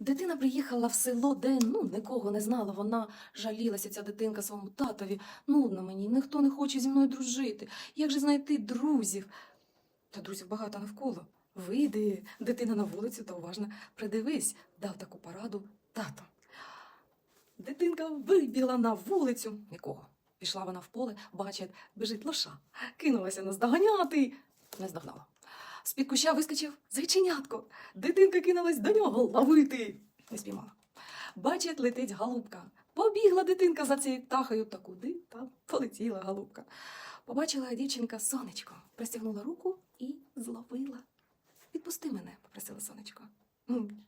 Дитина приїхала в село, де ну нікого не знала. Вона жалілася, ця дитинка своєму татові. Нудно мені, ніхто не хоче зі мною дружити. Як же знайти друзів? Та друзів багато навколо. Вийди, дитина на вулицю та уважно придивись, дав таку пораду тато. Дитинка вибігла на вулицю. Нікого. Пішла вона в поле, бачить, біжить лоша. Кинулася наздоганяти. Не здогнала. З-під куща вискочив зайченятко. Дитинка кинулась до нього ловити. Не спіймала. Бачить, летить голубка. Побігла дитинка за цією птахою, та куди там полетіла голубка. Побачила дівчинка сонечко, простягнула руку і зловила. Відпусти мене, попросила сонечко.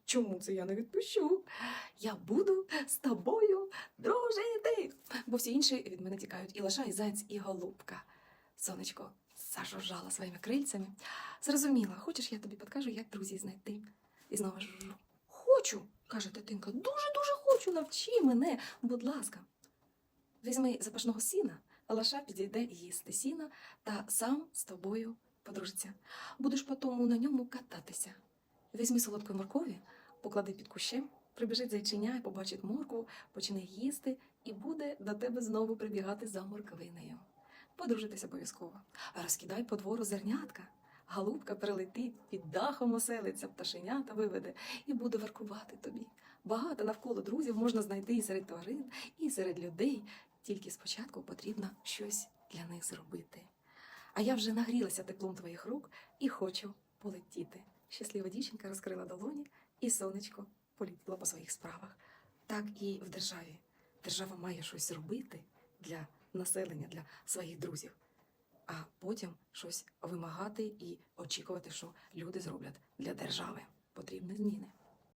Чому це я не відпущу? Я буду з тобою дружити. Бо всі інші від мене тікають і лоша, і заяць, і голубка. Сонечко зажужжала своїми крильцями. Зрозуміла, хочеш, я тобі підкажу, як друзів знайти. І знову жужу. Хочу, каже дитинка. Дуже-дуже хочу, навчи мене, будь ласка. Візьми запашного сіна, а лоша підійде їсти сіна та сам з тобою подружиться. Будеш потім на ньому кататися. Візьми солодкої моркові, поклади під кущем, прибіжить зайчиня і побачить моркву, почне їсти і буде до тебе знову прибігати за морквинею. Подружитись обов'язково. Розкидай по двору зернятка. Голубка прилетить, під дахом оселиться, пташенята виведе і буде воркувати тобі. Багато навколо друзів можна знайти і серед тварин, і серед людей. Тільки спочатку потрібно щось для них зробити. А я вже нагрілася теплом твоїх рук і хочу полетіти. Щаслива дівчинка розкрила долоні, і сонечко полетіло по своїх справах. Так і в державі. Держава має щось робити для населення, для своїх друзів, а потім щось вимагати і очікувати, що люди зроблять для держави. Потрібні зміни.